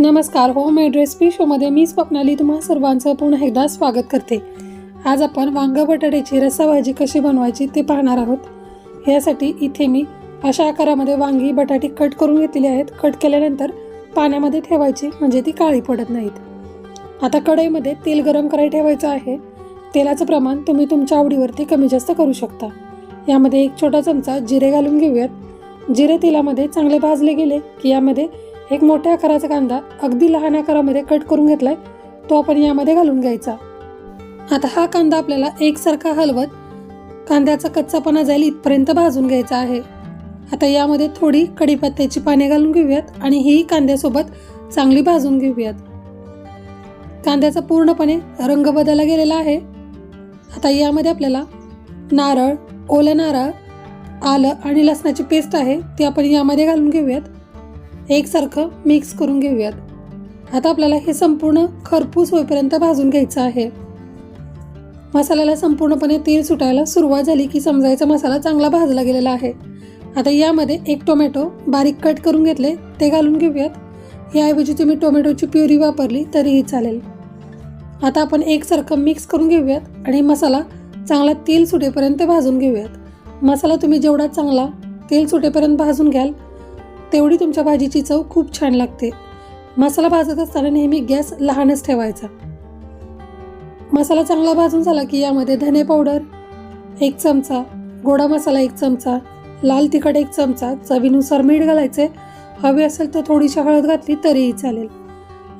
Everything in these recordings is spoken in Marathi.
नमस्कार होम मेड रेसिपी शोमध्ये मी स्वप्नाली तुम्हा सर्वांचं पुन्हा एकदा स्वागत करते. आज आपण वांग बटाट्याची रस्सा भाजी कशी बनवायची ते पाहणार आहोत. यासाठी इथे मी अशा आकारामध्ये वांगी बटाटे कट करून घेतलेली आहेत. कट केल्यानंतर पाण्यामध्ये ठेवायची म्हणजे ती काळी पडत नाहीत. आता कढईमध्ये तेल गरम करायला ठेवायचं आहे. तेलाचं प्रमाण तुम्ही तुमच्या आवडीवरती कमी जास्त करू शकता. यामध्ये एक छोटा चमचा जिरे घालून घेऊयात. जिरे तेलामध्ये चांगले भाजले गेले की यामध्ये एक मोठ्या आकाराचा कांदा अगदी लहान आकारामध्ये कट करून घेतलाय तो आपण यामध्ये घालून घ्यायचा. आता हा कांदा आपल्याला एकसारखा हलवत कांद्याचा कच्चापणा जाईल इथपर्यंत भाजून घ्यायचा आहे. आता यामध्ये थोडी कढीपत्त्याची पाने घालून घेऊयात आणि ही कांद्यासोबत चांगली भाजून घेऊयात. कांद्याचा पूर्णपणे रंग बदलला गेलेला आहे. आता यामध्ये आपल्याला नारळ ओलं नारळ आलं आणि लसणाची पेस्ट आहे ती आपण यामध्ये घालून घेऊयात. एकसारखं मिक्स करून घेऊयात. आता आपल्याला हे संपूर्ण खरपूस होईपर्यंत भाजून घ्यायचं आहे. मसाल्याला संपूर्णपणे तेल सुटायला सुरुवात झाली की समजायचा मसाला चांगला भाजला गेलेला आहे. आता यामध्ये एक टोमॅटो बारीक कट करून घेतले ते घालून घेऊयात. याऐवजी तुम्ही टोमॅटोची प्युरी वापरली तरीही चालेल. आता आपण एकसारखं मिक्स करून घेऊयात आणि मसाला चांगला तेल सुटेपर्यंत भाजून घेऊयात. मसाला तुम्ही जेवढा चांगला तेल सुटेपर्यंत भाजून घ्याल तेवढी तुमच्या भाजीची चव खूप छान लागते. मसाला भाजत असताना नेहमी गॅस लहानच ठेवायचा. मसाला चांगला भाजून झाला की यामध्ये धने पावडर एक चमचा गोडा मसाला एक चमचा लाल तिखट एक चमचा चवीनुसार मीठ घालायचे. हवे असेल तर थोडीशी हळद घातली तरीही चालेल.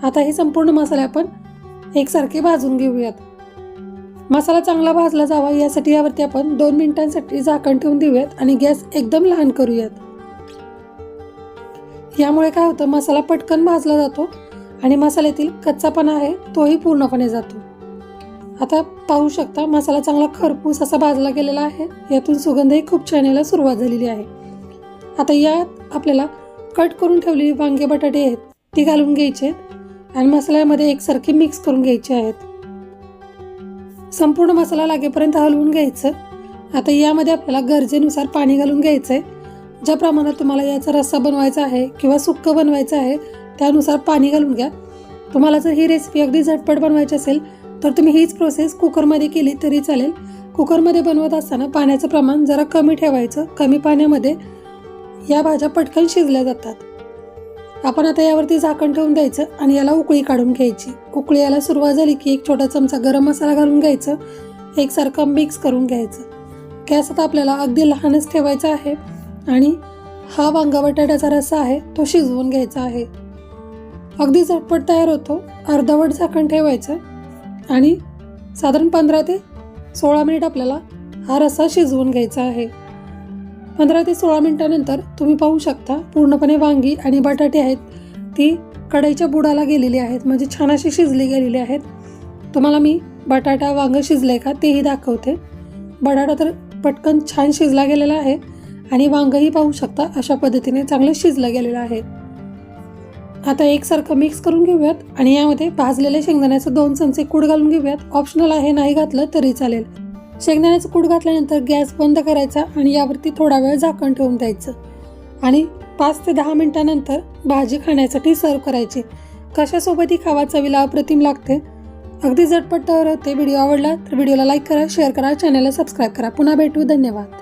आता हे संपूर्ण मसाले आपण एकसारखे भाजून घेऊयात. मसाला चांगला भाजला जावा यासाठी यावरती आपण दोन मिनिटांसाठी झाकण ठेवून देऊयात आणि गॅस एकदम लहान करूयात. यामुळे काय होतं मसाला पटकन भाजला जातो आणि मसाल्यातील कच्चापणा आहे तोही पूर्णपणे जातो. आता पाहू शकता मसाला चांगला खरपूस असा भाजला गेलेला आहे. यातून सुगंधही खूप छान यायला सुरुवात झालेली आहे. आता यात आपल्याला कट करून ठेवलेली वांगे बटाटे आहेत ती घालून घ्यायचे आहेत आणि मसाल्यामध्ये एकसारखी मिक्स करून घ्यायचे आहेत. संपूर्ण मसाला लागेपर्यंत हलवून घ्यायचं. आता यामध्ये आपल्याला गरजेनुसार पाणी घालून घ्यायचं आहे ज्या प्रमाणात तुम्हाला याचा रस्सा बनवायचा आहे किंवा सुक्कं बनवायचं आहे त्यानुसार पाणी घालून घ्या. तुम्हाला जर ही रेसिपी अगदी झटपट बनवायची असेल तर तुम्ही हीच प्रोसेस कुकरमध्ये केली तरी चालेल. कुकरमध्ये बनवत असताना पाण्याचं प्रमाण जरा कमी ठेवायचं. कमी पाण्यामध्ये या भाज्या पटकन शिजल्या जातात. आपण आता यावरती झाकण ठेवून द्यायचं आणि याला उकळी काढून घ्यायची. उकळी याला सुरुवात झाली की एक छोटा चमचा गरम मसाला घालून घ्यायचं. एकसारखं मिक्स करून घ्यायचं. गॅस आता आपल्याला अगदी लहानच ठेवायचं आहे. आणि हा वांगा बटाट्याचा रस्सा आहे तो शिजवून घ्यायचा आहे. अगदी झटपट तयार होतो. अर्धवट झाकण ठेवायचं आणि साधारण पंधरा ते सोळा मिनिट आपल्याला हा रस्सा शिजवून घ्यायचा आहे. पंधरा ते सोळा मिनिटानंतर तुम्ही पाहू शकता पूर्णपणे वांगी आणि बटाटे आहेत ती कढईच्या बुडाला गेलेली आहेत म्हणजे छान अशी शिजली गेलेली आहेत. तुम्हाला मी बटाटा वांग शिजले का तेही दाखवते. बटाटा तर पटकन छान शिजला गेलेला आहे. आणि वांगही पाहू शकता अशा पद्धतीने चांगलं शिजलं गेलेलं आहे. आता एकसारखं मिक्स करून घेऊयात आणि यामध्ये भाजलेल्या शेंगदाण्याचं दोन चमचे कूड घालून घेऊयात. ऑप्शनल आहे नाही घातलं तरी चालेल. शेंगदाण्याचं कूड घातल्यानंतर गॅस बंद करायचा आणि यावरती थोडा वेळ झाकण ठेवून द्यायचं. आणि पाच ते दहा मिनटानंतर भाजी खाण्यासाठी सर्व करायची. कशासोबतही खावा चवीला अप्रतिम लागते. अगदी झटपट तयार होते व्हिडिओ आवडला तर व्हिडिओला लाईक करा शेअर करा चॅनलला सबस्क्राईब करा. पुन्हा भेटू धन्यवाद.